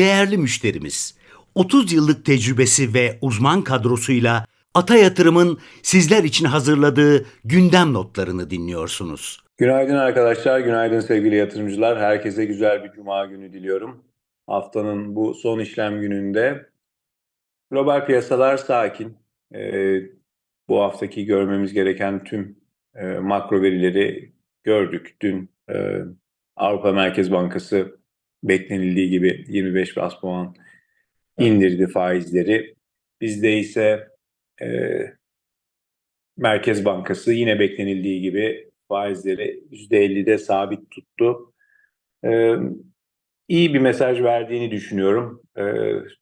değerli müşterimiz. 30 yıllık tecrübesi ve uzman kadrosuyla Ata Yatırım'ın sizler için hazırladığı gündem notlarını dinliyorsunuz. Günaydın arkadaşlar, günaydın sevgili yatırımcılar. Herkese güzel bir cuma günü diliyorum. Haftanın bu son işlem gününde global piyasalar sakin. Ee, bu haftaki görmemiz gereken tüm e, makro verileri gördük. Dün e, Avrupa Merkez Bankası beklenildiği gibi 25 bas puan indirdi faizleri. Bizde ise e, Merkez Bankası yine beklenildiği gibi faizleri %50'de sabit tuttu. Ee, iyi bir mesaj verdiğini düşünüyorum.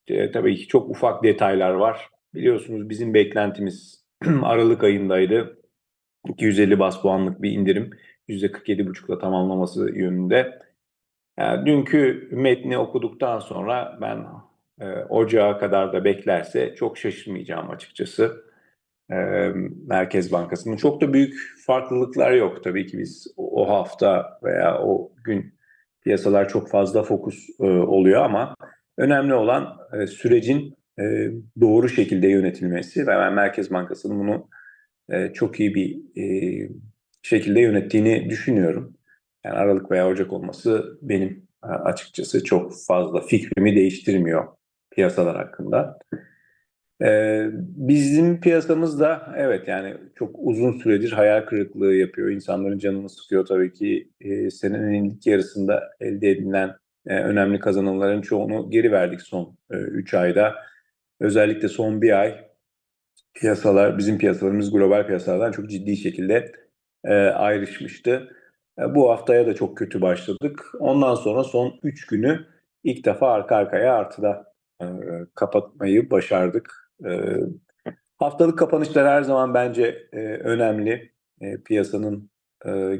Ee, tabii ki çok ufak detaylar var. Biliyorsunuz bizim beklentimiz Aralık ayındaydı. 250 bas puanlık bir indirim. %47,5'la tamamlaması yönünde. Yani dünkü metni okuduktan sonra ben e, ocağa kadar da beklerse çok şaşırmayacağım açıkçası. E, Merkez Bankası'nın çok da büyük farklılıklar yok. Tabii ki biz o hafta veya o gün piyasalar çok fazla fokus e, oluyor ama önemli olan e, sürecin e, doğru şekilde yönetilmesi ve ben Merkez Bankası'nın bunu e, çok iyi bir e, şekilde yönettiğini düşünüyorum. Yani Aralık veya Ocak olması benim açıkçası çok fazla fikrimi değiştirmiyor piyasalar hakkında. Ee, bizim piyasamız da evet yani çok uzun süredir hayal kırıklığı yapıyor. İnsanların canını sıkıyor tabii ki. E, senenin ilk yarısında elde edilen e, önemli kazanımların çoğunu geri verdik son 3 e, ayda. Özellikle son bir ay piyasalar, bizim piyasalarımız global piyasalardan çok ciddi şekilde e, ayrışmıştı. E, bu haftaya da çok kötü başladık. Ondan sonra son 3 günü ilk defa arka arkaya artıda e, kapatmayı başardık. E, haftalık kapanışlar her zaman bence önemli piyasanın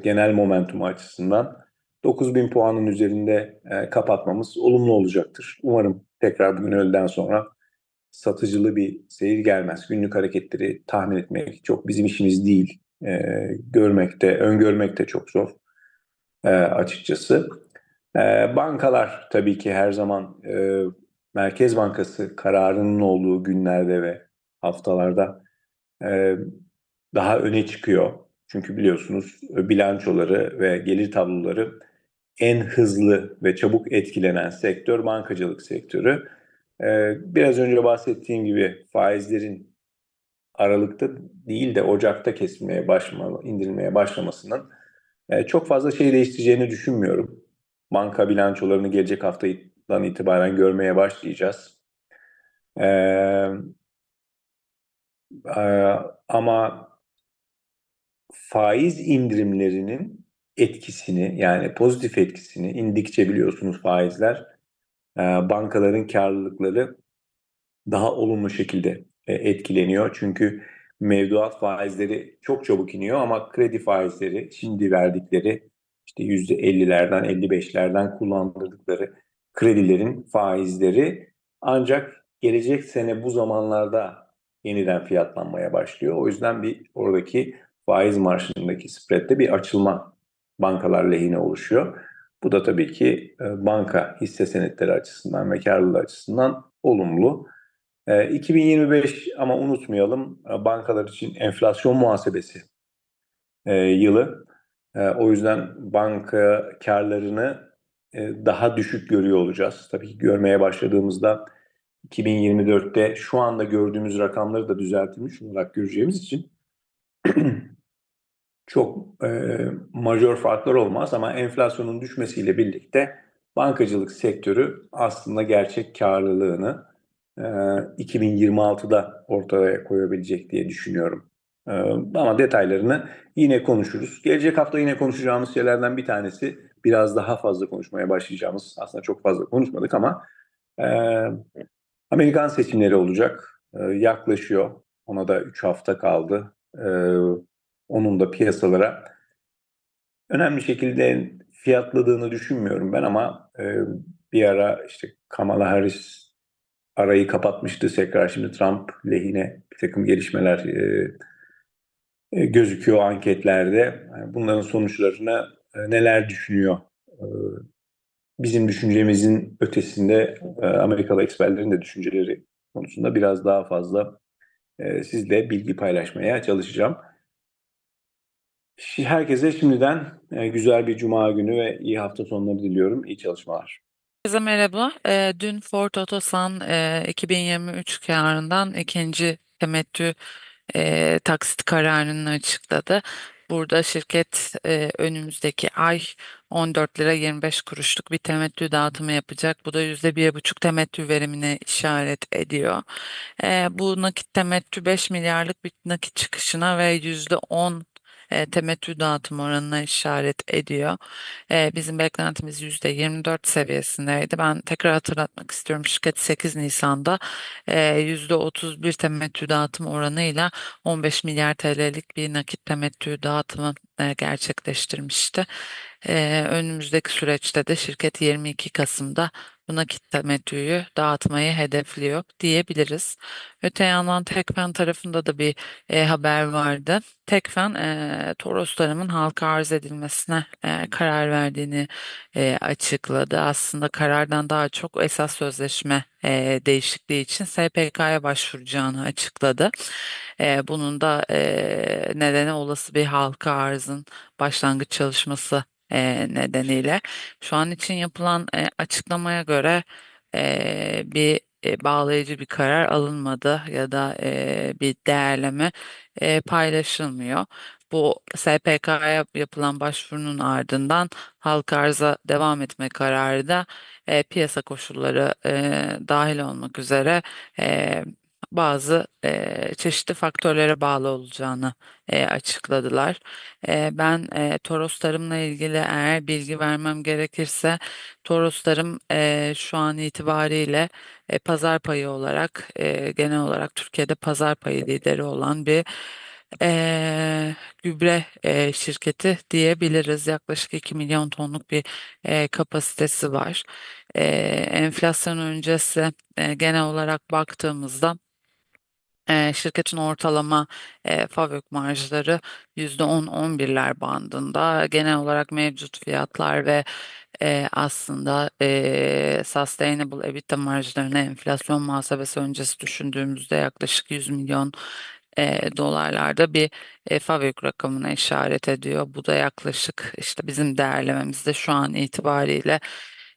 genel momentumu açısından. 9000 puanın üzerinde kapatmamız olumlu olacaktır. Umarım tekrar bugün öğleden sonra satıcılı bir seyir gelmez. Günlük hareketleri tahmin etmek çok bizim işimiz değil. Görmek de, öngörmek de çok zor e, açıkçası. E, bankalar tabii ki her zaman e, Merkez Bankası kararının olduğu günlerde ve haftalarda daha öne çıkıyor. Çünkü biliyorsunuz bilançoları ve gelir tabloları en hızlı ve çabuk etkilenen sektör bankacılık sektörü. Biraz önce bahsettiğim gibi faizlerin Aralık'ta değil de Ocak'ta kesmeye başlama, indirilmeye başlamasının e, çok fazla şey değiştireceğini düşünmüyorum. Banka bilançolarını gelecek haftadan itibaren görmeye başlayacağız. Ee, e, ama faiz indirimlerinin etkisini yani pozitif etkisini indikçe biliyorsunuz faizler e, bankaların karlılıkları daha olumlu şekilde e, etkileniyor. Çünkü mevduat faizleri çok çabuk iniyor ama kredi faizleri şimdi verdikleri işte %50'lerden 55'lerden kullandırdıkları kredilerin faizleri ancak gelecek sene bu zamanlarda yeniden fiyatlanmaya başlıyor. O yüzden bir oradaki faiz marjındaki spreadde bir açılma bankalar lehine oluşuyor. Bu da tabii ki e, banka hisse senetleri açısından ve karlılığı açısından olumlu. 2025 e, ama unutmayalım e, bankalar için enflasyon muhasebesi yılı. O yüzden banka karlarını daha düşük görüyor olacağız. Tabii ki görmeye başladığımızda 2024'te şu anda gördüğümüz rakamları da düzeltilmiş olarak göreceğimiz için çok e, majör farklar olmaz ama enflasyonun düşmesiyle birlikte bankacılık sektörü aslında gerçek karlılığını e, 2026'da ortaya koyabilecek diye düşünüyorum. E, ama detaylarını yine konuşuruz. Gelecek hafta yine konuşacağımız şeylerden bir tanesi biraz daha fazla konuşmaya başlayacağımız aslında çok fazla konuşmadık ama e, Amerikan seçimleri olacak. E, yaklaşıyor. Ona da 3 hafta kaldı. Onun da piyasalara önemli şekilde fiyatladığını düşünmüyorum ben ama e, bir ara işte Kamala Harris arayı kapatmıştı tekrar şimdi Trump lehine bir takım gelişmeler e, e, gözüküyor anketlerde. Bunların sonuçlarını e, neler düşünüyor e, bizim düşüncemizin ötesinde e, Amerikalı eksperlerin de düşünceleri konusunda biraz daha fazla e, sizle bilgi paylaşmaya çalışacağım. Herkese şimdiden e, güzel bir cuma günü ve iyi hafta sonları diliyorum. İyi çalışmalar. Herkese merhaba. Ee, dün Ford Otosan e, 2023 karından ikinci temettü e, taksit kararını açıkladı. Burada şirket e, önümüzdeki ay 14 lira 25 kuruşluk bir temettü dağıtımı yapacak. Bu da %1,5 temettü verimine işaret ediyor. E, bu nakit temettü 5 milyarlık bir nakit çıkışına ve %10 e, temettü dağıtım oranına işaret ediyor. E, bizim beklentimiz %24 seviyesindeydi. Ben tekrar hatırlatmak istiyorum. Şirket 8 Nisan'da e, %31 temettü dağıtım oranıyla 15 milyar TL'lik bir nakit temettü dağıtımı e, gerçekleştirmişti. E, önümüzdeki süreçte de şirket 22 Kasım'da nakit temettüyü dağıtmayı hedefliyor diyebiliriz. Öte yandan Tekfen tarafında da bir e, haber vardı. Tekfen e, Toros Tarım'ın halka arz edilmesine e, karar verdiğini e, açıkladı. Aslında karardan daha çok esas sözleşme e, değişikliği için SPK'ya başvuracağını açıkladı. E, bunun da e, nedeni olası bir halka arzın başlangıç çalışması e, nedeniyle. Şu an için yapılan e, açıklamaya göre e, bir e, bağlayıcı bir karar alınmadı ya da e, bir değerleme e, paylaşılmıyor. Bu SPK'ya yapılan başvurunun ardından halka arza devam etme kararı da e, piyasa koşulları e, dahil olmak üzere e, bazı e, çeşitli faktörlere bağlı olacağını e, açıkladılar. E, ben e, Toros Tarım'la ilgili eğer bilgi vermem gerekirse Toros Tarım e, şu an itibariyle e, pazar payı olarak e, genel olarak Türkiye'de pazar payı lideri olan bir e, gübre e, şirketi diyebiliriz. Yaklaşık 2 milyon tonluk bir e, kapasitesi var. E, enflasyon öncesi e, genel olarak baktığımızda e, şirketin ortalama e, FAVÖK marjları %10-11'ler bandında. Genel olarak mevcut fiyatlar ve e, aslında e, sustainable EBITDA marjlarını enflasyon muhasebesi öncesi düşündüğümüzde yaklaşık 100 milyon e, dolarlarda bir e, FAVÖK rakamına işaret ediyor. Bu da yaklaşık işte bizim değerlememizde şu an itibariyle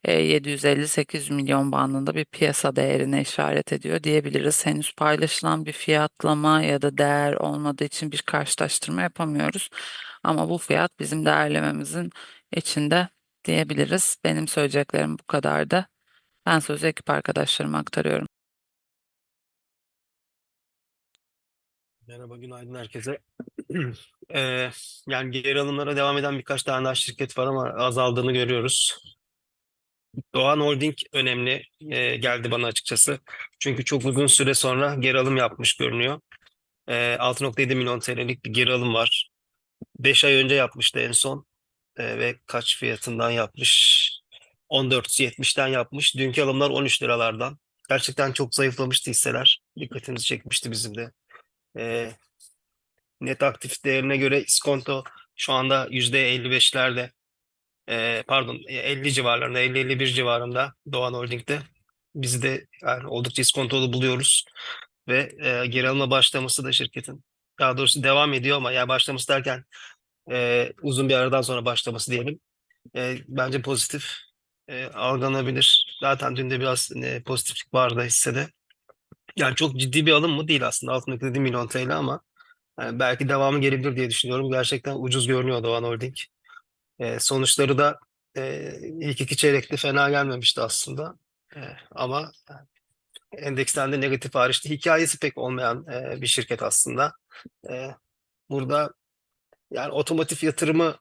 750-800 milyon bandında bir piyasa değerine işaret ediyor diyebiliriz. Henüz paylaşılan bir fiyatlama ya da değer olmadığı için bir karşılaştırma yapamıyoruz. Ama bu fiyat bizim değerlememizin içinde diyebiliriz. Benim söyleyeceklerim bu kadardı. Ben sözü ekip arkadaşlarıma aktarıyorum. Merhaba, günaydın herkese. Eee, yani geri alımlara devam eden birkaç tane daha şirket var ama azaldığını görüyoruz. Doğan Holding önemli eee, geldi bana açıkçası. Çünkü çok uzun süre sonra geri alım yapmış görünüyor. Eee 6.7 milyon TL'lik bir geri alım var. 5 ay önce yapmıştı en son Eee, ve kaç fiyatından yapmış? 14.70'ten yapmış. Dünkü alımlar 13 liralardan. Gerçekten çok zayıflamıştı hisseler. Dikkatimizi çekmişti bizim de. Eee net aktif değerine göre iskonto şu anda %55'lerde Eee, pardon e, 50 civarlarında 50-51 civarında Doğan Holding'de biz de yani oldukça iskontolu buluyoruz ve e, geri alıma başlaması da şirketin daha doğrusu devam ediyor ama yani başlaması derken e, uzun bir aradan sonra başlaması diyelim E, bence pozitif e, algılanabilir. Zaten dün de biraz e, pozitiflik vardı hissede. Yani çok ciddi bir alım mı değil aslında 6.7 milyon TL ama yani belki devamı gelebilir diye düşünüyorum. Gerçekten ucuz görünüyor Doğan Holding. E, sonuçları da e, ilk iki çeyrekte fena gelmemişti aslında. E, ama endeksten de negatif hariçte hikayesi pek olmayan e, bir şirket aslında. E, burada yani otomotiv yatırımı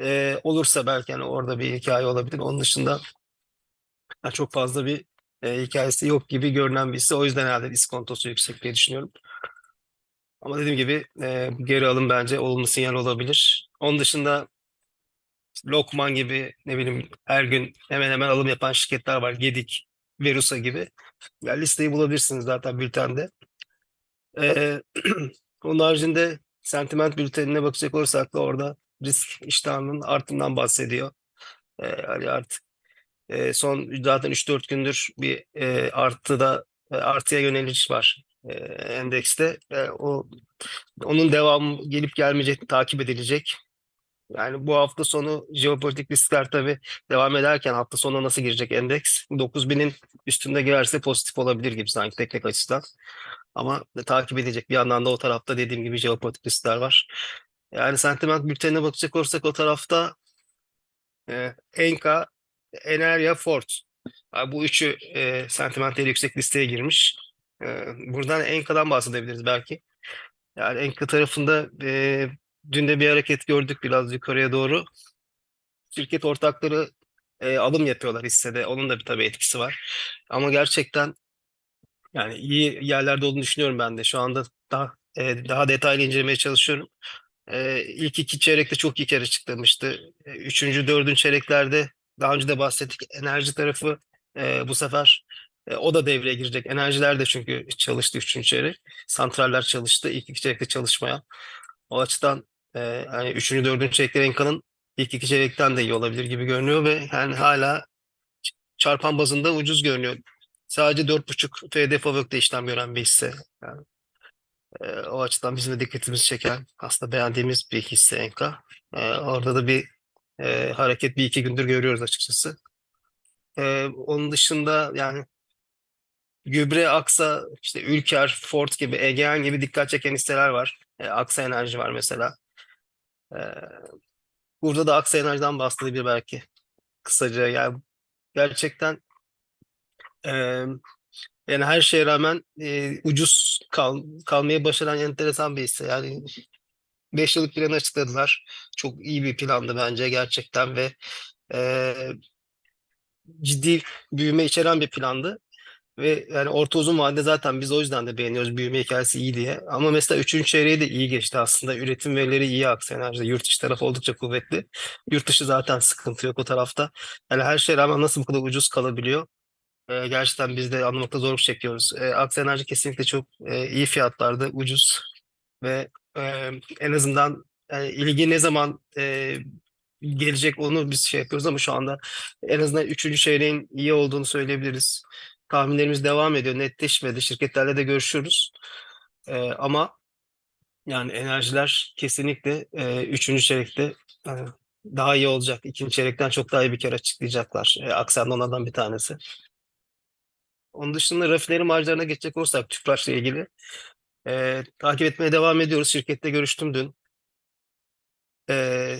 e, olursa belki yani orada bir hikaye olabilir. Onun dışında yani çok fazla bir e, hikayesi yok gibi görünen bir hisse. O yüzden herhalde iskontosu yüksek diye düşünüyorum. Ama dediğim gibi e, geri alım bence olumlu sinyal olabilir. Onun dışında Lokman gibi ne bileyim her gün hemen hemen alım yapan şirketler var. Gedik, Verusa gibi. Ya listeyi bulabilirsiniz zaten bültende. Ee, onun haricinde sentiment bültenine bakacak olursak da orada risk iştahının artından bahsediyor. Ee, hani artık E, son zaten 3-4 gündür bir e, artıda e, artıya yöneliş var e, endekste. E, o onun devamı gelip gelmeyecek takip edilecek. Yani bu hafta sonu jeopolitik riskler tabii devam ederken hafta sonu nasıl girecek endeks? 9000'in üstünde girerse pozitif olabilir gibi sanki teknik açıdan. Ama takip edecek bir yandan da o tarafta dediğim gibi jeopolitik riskler var. Yani sentiment bültenine bakacak olursak o tarafta e, Enka, Enerya, Ford. Yani bu üçü e, sentimentleri yüksek listeye girmiş. E, buradan Enka'dan bahsedebiliriz belki. Yani Enka tarafında e, dün de bir hareket gördük biraz yukarıya doğru. Şirket ortakları e, alım yapıyorlar hissede. Onun da bir tabii etkisi var. Ama gerçekten yani iyi yerlerde olduğunu düşünüyorum ben de. Şu anda daha e, daha detaylı incelemeye çalışıyorum. E, ilk iki çeyrekte çok iyi kere çıkmıştı. E, üçüncü, dördüncü çeyreklerde daha önce de bahsettik. Enerji tarafı e, bu sefer e, o da devreye girecek. Enerjiler de çünkü çalıştı üçüncü çeyrek. Santraller çalıştı. İlk iki çeyrekte çalışmaya. O açıdan e, yani üçüncü, dördüncü çeyrekler Enka'nın ilk iki çeyrekten de iyi olabilir gibi görünüyor ve yani hala çarpan bazında ucuz görünüyor. Sadece 4.5 FD Favök'te işlem gören bir hisse. Yani, e, o açıdan bizim de dikkatimizi çeken aslında beğendiğimiz bir hisse Enka. E, orada da bir e, hareket bir iki gündür görüyoruz açıkçası. E, onun dışında yani Gübre, Aksa, işte Ülker, Ford gibi, Egean gibi dikkat çeken hisseler var. E, Aksa Enerji var mesela. E, burada da Aksa Enerji'den bahsedebilir belki kısaca. Yani gerçekten e, yani her şeye rağmen e, ucuz kal, kalmaya başaran enteresan bir hisse. Yani 5 yıllık planı açıkladılar. Çok iyi bir plandı bence gerçekten ve e, ciddi büyüme içeren bir plandı. Ve yani orta uzun vadede zaten biz o yüzden de beğeniyoruz büyüme hikayesi iyi diye. Ama mesela üçüncü çeyreği de iyi geçti aslında. Üretim verileri iyi Enerji'de. Yurt içi tarafı oldukça kuvvetli. Yurt dışı zaten sıkıntı yok o tarafta. Yani her şeye rağmen nasıl bu kadar ucuz kalabiliyor? Ee, gerçekten biz de anlamakta zorluk çekiyoruz. Ee, Aksa Enerji kesinlikle çok e, iyi fiyatlarda, ucuz ve e, en azından yani ilgi ne zaman e, gelecek onu biz şey yapıyoruz ama şu anda en azından üçüncü çeyreğin iyi olduğunu söyleyebiliriz. Tahminlerimiz devam ediyor. Netleşmedi. Şirketlerle de görüşüyoruz. Ee, ama yani enerjiler kesinlikle e, üçüncü çeyrekte e, daha iyi olacak. İkinci çeyrekten çok daha iyi bir kere açıklayacaklar. E, Aksen de onlardan bir tanesi. Onun dışında rafineri marjlarına geçecek olursak Tüpraş'la ilgili e, takip etmeye devam ediyoruz. Şirkette görüştüm dün. E,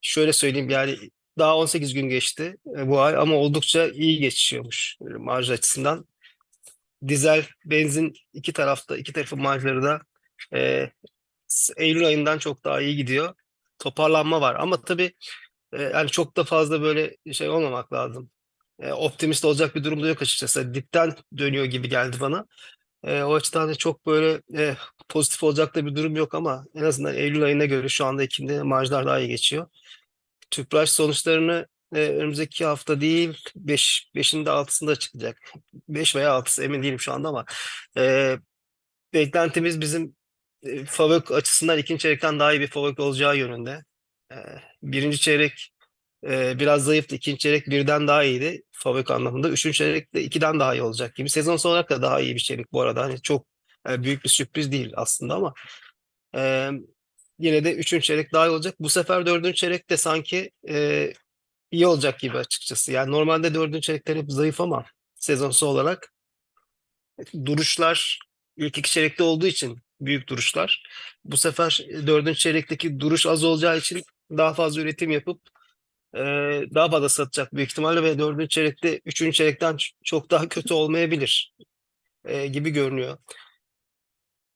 şöyle söyleyeyim yani daha 18 gün geçti e, bu ay ama oldukça iyi geçiyormuş e, marj açısından. Dizel, benzin iki tarafta, iki tarafın marjları da e, Eylül ayından çok daha iyi gidiyor. Toparlanma var ama tabii e, yani çok da fazla böyle şey olmamak lazım. E, optimist olacak bir durumda yok açıkçası. Dipten dönüyor gibi geldi bana. E, o açıdan da çok böyle e, pozitif olacak da bir durum yok ama en azından Eylül ayına göre şu anda Ekim'de marjlar daha iyi geçiyor. Tüpraş sonuçlarını e, önümüzdeki hafta değil 5 5'inde 6'sında çıkacak. 5 veya 6'sı emin değilim şu anda ama e, beklentimiz bizim e, FAVÖK açısından ikinci çeyrekten daha iyi bir FAVÖK olacağı yönünde. E, birinci çeyrek e, biraz zayıftı. ikinci çeyrek birden daha iyiydi FAVÖK anlamında. Üçüncü çeyrek de ikiden daha iyi olacak gibi. Sezon olarak da daha iyi bir çeyrek bu arada. Hani çok e, büyük bir sürpriz değil aslında ama e, yine de üçüncü çeyrek daha iyi olacak. Bu sefer dördüncü çeyrek de sanki e, iyi olacak gibi açıkçası. Yani normalde dördüncü çeyrekler hep zayıf ama sezonsu olarak duruşlar ilk iki çeyrekte olduğu için büyük duruşlar. Bu sefer dördüncü çeyrekteki duruş az olacağı için daha fazla üretim yapıp e, daha fazla satacak büyük ihtimalle ve dördüncü çeyrekte üçüncü çeyrekten çok daha kötü olmayabilir e, gibi görünüyor.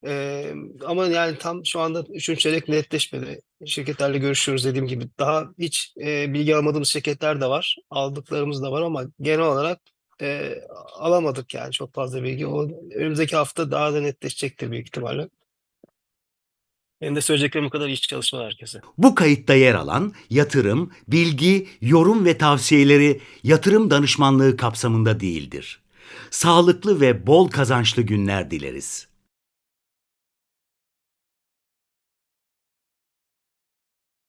Ee, ama yani tam şu anda üçüncü çeyrek netleşmedi. Şirketlerle görüşüyoruz dediğim gibi. Daha hiç e, bilgi almadığımız şirketler de var. Aldıklarımız da var ama genel olarak e, alamadık yani çok fazla bilgi. O, önümüzdeki hafta daha da netleşecektir büyük ihtimalle. Benim de söyleyeceklerim bu kadar. İyi çalışmalar herkese. Bu kayıtta yer alan yatırım, bilgi, yorum ve tavsiyeleri yatırım danışmanlığı kapsamında değildir. Sağlıklı ve bol kazançlı günler dileriz.